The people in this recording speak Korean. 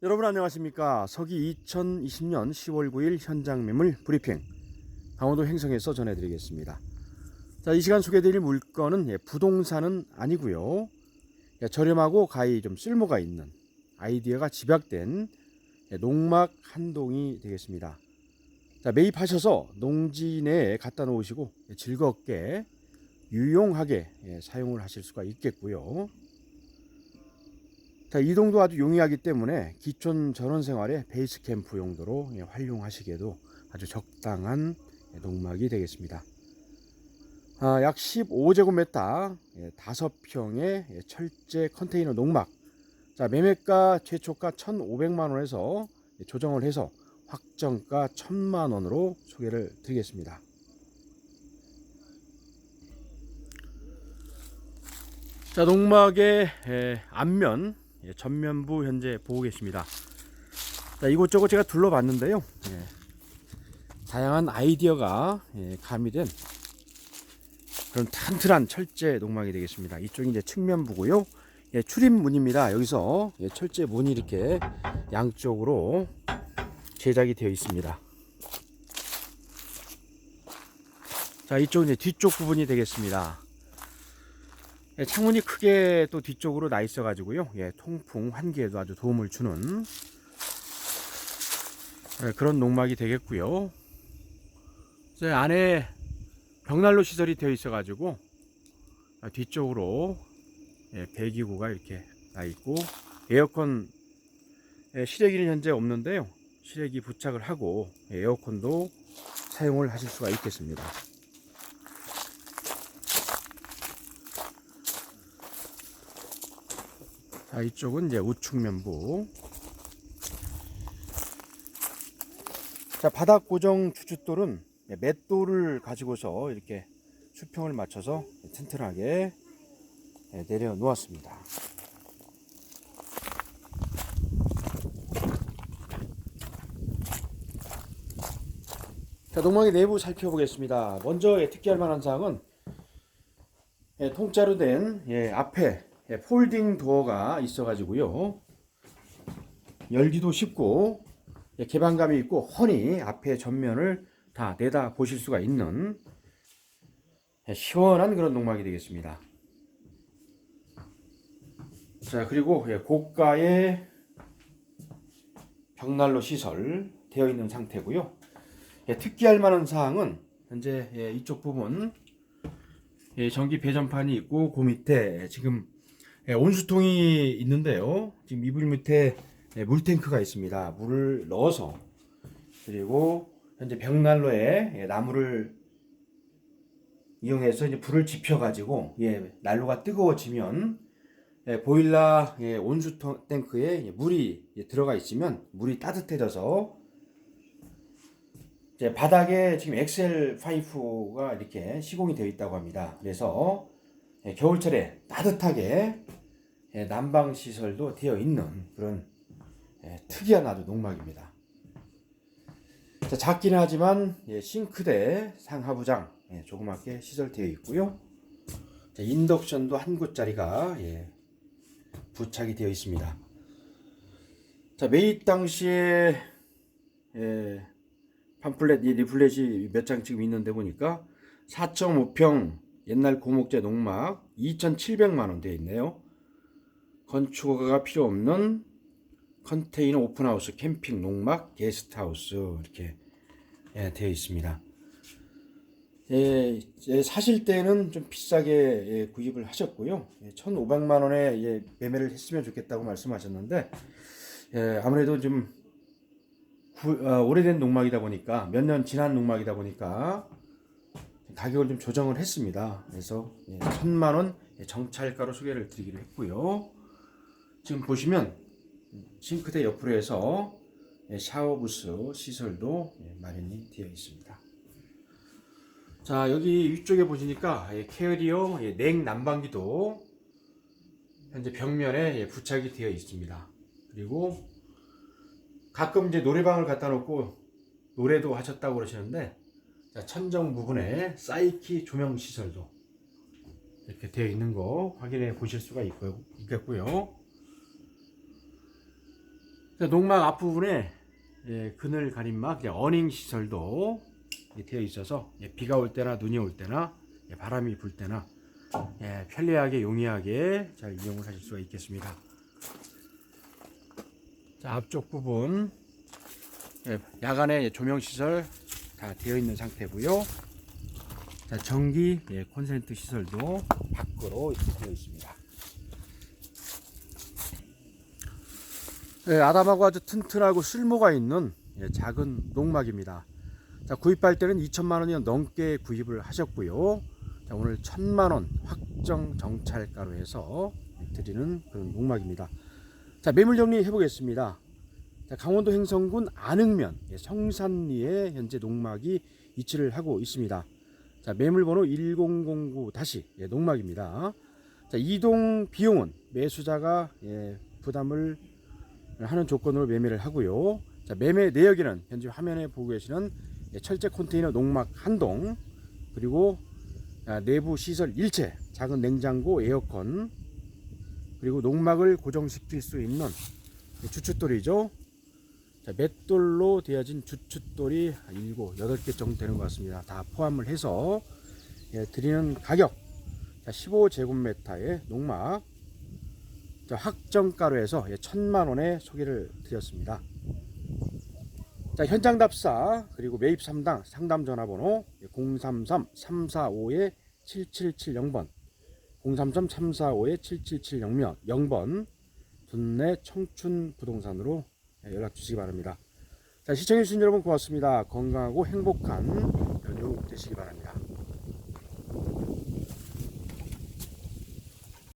여러분 안녕하십니까? 서기 2020년 10월 9일 현장 매물 브리핑 강원도 횡성에서 전해드리겠습니다. 자, 이 시간 소개해드릴 물건은 예, 부동산은 아니고요. 예, 저렴하고 가히 좀 쓸모가 있는 아이디어가 집약된 예, 농막 한 동이 되겠습니다. 자, 매입하셔서 농지 내에 갖다 놓으시고 예, 즐겁게 유용하게 예, 사용을 하실 수가 있겠고요 자, 이동도 아주 용이하기 때문에 기촌 전원 생활의 베이스 캠프 용도로 예, 활용하시기에도 아주 적당한 예, 농막이 되겠습니다. 아, 약 15제곱미터 예, 5평의 예, 철제 컨테이너 농막. 자, 매매가 최초가 1,500만 원에서 예, 조정을 해서 확정가 1,000만 원으로 소개를 드리겠습니다. 자, 농막의 예, 앞면 예, 전면부 현재 보고 계십니다. 자, 이곳저곳 제가 둘러봤는데요. 예, 다양한 아이디어가 예, 가미된 그런 튼튼한 철제 농막이 되겠습니다. 이쪽이 이제 측면부고요. 예, 출입문입니다. 여기서 예, 철제 문이 이렇게 양쪽으로 제작이 되어 있습니다. 자, 이쪽은 이제 뒤쪽 부분이 되겠습니다. 예, 창문이 크게 또 뒤쪽으로 나 있어 가지고요. 예, 통풍 환기에도 아주 도움을 주는 예, 그런 농막이 되겠고요. 이제 안에 벽난로 시설이 되어 있어 가지고 아, 뒤쪽으로 예, 배기구가 이렇게 나 있고 에어컨 예, 실외기는 현재 없는데요. 실외기 부착을 하고 예, 에어컨도 사용을 하실 수가 있겠습니다. 자, 이쪽은 이제 우측 면부. 자, 바닥 고정 주춧돌은 맷돌을 가지고서 이렇게 수평을 맞춰서 튼튼하게 예, 내려 놓았습니다. 자, 농막의 내부 살펴보겠습니다. 먼저 예, 특기할 만한 사항은 예, 통짜로 된 예, 앞에 예, 폴딩 도어가 있어가지고요. 열기도 쉽고 예, 개방감이 있고 훤히 앞에 전면을 다 내다 보실 수가 있는 예, 시원한 그런 농막이 되겠습니다. 자 그리고 예, 고가의 벽난로 시설 되어 있는 상태고요. 예, 특기할 만한 사항은 현재 예, 이쪽 부분 예, 전기 배전판이 있고 그 밑에 지금 예, 온수통이 있는데요. 지금 이불 밑에 예, 물탱크가 있습니다. 물을 넣어서 그리고 현재 벽난로에 예, 나무를 이용해서 이제 불을 지펴 가지고 예, 난로가 뜨거워지면 예, 보일러 예, 온수 탱크에 예, 물이 예, 들어가 있으면 물이 따뜻해져서 이제 바닥에 지금 엑셀 파이프가 이렇게 시공이 되어 있다고 합니다. 그래서 예, 겨울철에 따뜻하게 예, 난방 시설도 되어 있는 그런 예, 특이한 아주 농막입니다. 자, 작기는 하지만 예, 싱크대 상하부장 예, 조그맣게 시설되어 있고요. 자, 인덕션도 한 곳짜리가 예, 부착이 되어 있습니다. 자, 매입 당시에 예, 팜플렛 이 리플렛이 몇 장 지금 있는데 보니까 4.5평 옛날 고목재 농막 2,700만 원 되어 있네요. 건축허가가 필요 없는 컨테이너 오픈하우스 캠핑 농막 게스트하우스 이렇게 예, 되어 있습니다. 예, 예, 사실 때는 좀 비싸게 예, 구입을 하셨고요. 예, 1,500만 원에 예, 매매를 했으면 좋겠다고 말씀하셨는데 예, 아무래도 좀 구, 어, 오래된 농막이다 보니까 몇 년 지난 농막이다 보니까 가격을 좀 조정을 했습니다. 그래서 예, 천만 원 예, 정찰가로 소개를 드리기로 했고요. 지금 보시면 싱크대 옆으로 해서 예, 샤워 부스 시설도 예, 마련이 되어 있습니다. 자 여기 위쪽에 보시니까 예, 캐리어 예, 냉 난방기도 현재 벽면에 예, 부착이 되어 있습니다. 그리고 가끔 이제 노래방을 갖다 놓고 노래도 하셨다고 그러시는데 자, 천정 부분에 사이키 조명 시설도 이렇게 되어 있는 거 확인해 보실 수가 있고, 있겠고요. 자, 농막 앞부분에 예, 그늘 가림막 어닝 시설도 예, 되어 있어서 예, 비가 올 때나 눈이 올 때나 예, 바람이 불 때나 예, 편리하게 용이하게 잘 이용을 하실 수가 있겠습니다. 자, 앞쪽 부분 예, 야간에 조명 시설 다 되어 있는 상태고요. 자, 전기 예, 콘센트 시설도 밖으로 되어 있습니다. 예, 아담하고 아주 튼튼하고 쓸모가 있는 예, 작은 농막입니다. 자, 구입할 때는 2천만 원이 넘게 구입을 하셨고요. 자, 오늘 1천만 원 확정 정찰가로 해서 드리는 그런 농막입니다. 자, 매물 정리해 보겠습니다. 자, 강원도 행성군 안흥면 예, 성산리에 현재 농막이 위치를 하고 있습니다. 자, 매물번호 1009 다시 예, 농막입니다. 자, 이동 비용은 매수자가 예, 부담을 하는 조건으로 매매를 하고요. 자, 매매 내역에는 현재 화면에 보고 계시는 예, 철제 컨테이너 농막 한 동, 그리고 아, 내부 시설 일체, 작은 냉장고, 에어컨, 그리고 농막을 고정시킬 수 있는 이 주춧돌이죠. 자, 맷돌로 되어진 주춧돌이 7, 8개 정도 되는 것 같습니다. 다 포함을 해서 예, 드리는 가격 자, 15제곱미터의 농막 자, 확정가로 해서 예, 천만 원에 소개를 드렸습니다. 자, 현장 답사 그리고 매입 3당 상담 전화번호 033-345-7770번 033-345-7770번 0번 분내 청춘 부동산으로 예, 연락 주시기 바랍니다. 자, 시청해주신 여러분 고맙습니다. 건강하고 행복한 연휴 되시기 바랍니다.